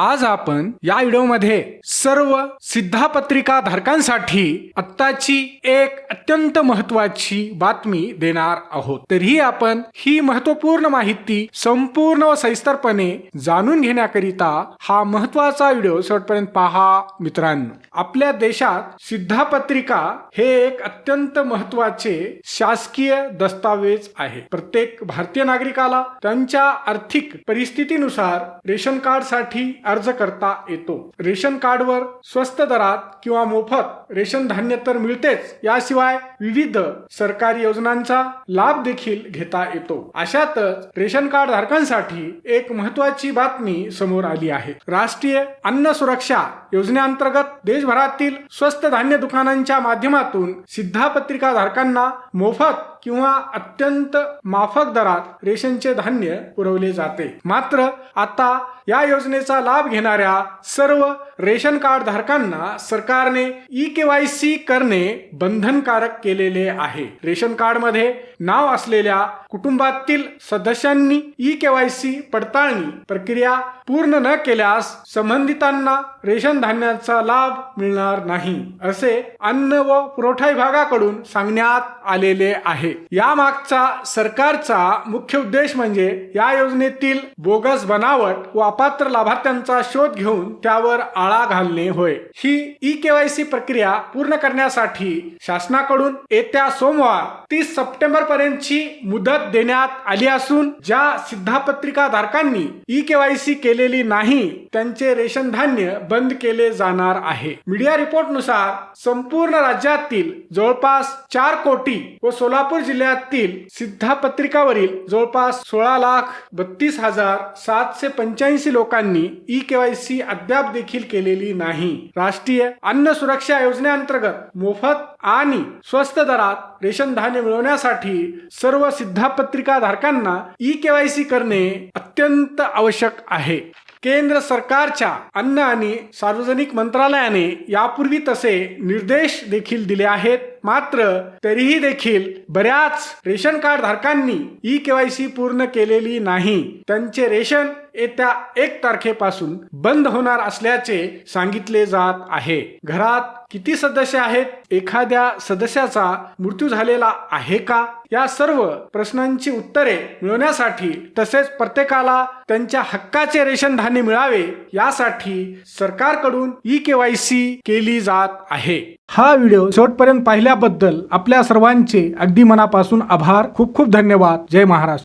आज आपण या व्हिडिओमध्ये सर्व सिद्धापत्रिका धारकांसाठी आत्ताची एक अत्यंत महत्वाची बातमी देणार आहोत. तरीही आपण ही महत्त्वपूर्ण माहिती संपूर्ण व सविस्तरपणे जाणून घेण्याकरिता हा महत्त्वाचा व्हिडिओ शेवटपर्यंत पहा मित्रांनो. आपल्या देशात सिद्धापत्रिका हे एक अत्यंत महत्त्वाचे शासकीय दस्तावेज आहे. प्रत्येक भारतीय नागरिकाला त्यांच्या आर्थिक परिस्थितीनुसार रेशन कार्डसाठी अर्ज करता येतो. रेशन कार्डवर स्वस्त दरात किंवा मोफत रेशन धान्य तर मिळतेच याशिवाय विविध सरकारी योजनांचा लाभ देखील घेता येतो. अशातच रेशन कार्ड धारकांसाठी एक महत्वाची बातमी समोर आली आहे. राष्ट्रीय अन्न सुरक्षा योजनेअंतर्गत देशभरातील स्वस्त धान्य दुकानांच्या माध्यमातून सिद्धापत्रिका धारकांना मोफत किंवा अत्यंत माफक दरात रेशनचे धान्य पुरवले जाते. मात्र आता या योजनेचा लाभ घेणाऱ्या सर्व रेशन कार्ड धारकांना सरकारने ई केवायसी करणे बंधनकारक केलेले आहे. रेशन कार्डमध्ये नाव असलेल्या कुटुंबातील सदस्यांनी ई केवायसी पडताळणी प्रक्रिया पूर्ण न केल्यास संबंधितांना रेशन धान्याचा लाभ मिळणार नाही असे अन्न व पुरवठा विभागाकडून सांगण्यात आलेले आहे. आहे. यामागचा सरकारचा मुख्य उद्देश म्हणजे या योजनेतील बोगस बनावट व अपात्र लाभार्थ्यांचा शोध घेऊन त्यावर आळा घालणे होय. ही ई केवायसी प्रक्रिया पूर्ण करण्यासाठी शासनाकडून येत्या सोमवार तीस सप्टेंबर पर्यंतची मुदत देण्यात आली असून ज्या सिद्धापत्रिका धारकांनी ई केवायसी केलेली नाही त्यांचे रेशन धान्य बंद केले जाणार आहे. मीडिया रिपोर्टनुसार संपूर्ण राज्यातील जवळपास चार कोटी व सोलापूर जिल्ह्यातील सिद्धापत्रिकावरील जवळपास सोळा लाख बत्तीस हजार सातशे पंच्याऐंशी लोकांनी ई केवायसी अद्याप देखील केलेली नाही. राष्ट्रीय अन्न सुरक्षा योजनेअंतर्गत मोफत आणि स्वस्त दरात रेशन धान्य मिळवण्यासाठी सर्व सिद्धापत्रिका धारकांना ई केवायसी करणे अत्यंत आवश्यक आहे. केंद्र सरकारच्या अन्न आणि सार्वजनिक मंत्रालयाने यापूर्वी तसे निर्देश देखील दिले आहेत. मात्र तरीही देखील बऱ्याच रेशन कार्ड धारकांनी ई केवायसी पूर्ण केलेली नाही. त्यांचे रेशन येत्या एक तारखेपासून बंद होणार असल्याचे सांगितले जात आहे. घरात किती सदस्य आहेत? एखाद्या सदस्याचा मृत्यू झालेला आहे का? या सर्व प्रश्नांची उत्तरे मिळवण्यासाठी तसेच प्रत्येकाला त्यांच्या हक्काचे रेशन धान्य मिळावे यासाठी सरकारकडून ई केवायसी केली जात आहे. हा व्हिडिओ शेवटपर्यंत पाहिल्याबद्दल आपल्या सर्वांचे अगदी मनापासून आभार. खूप खूप धन्यवाद. जय महाराष्ट्र.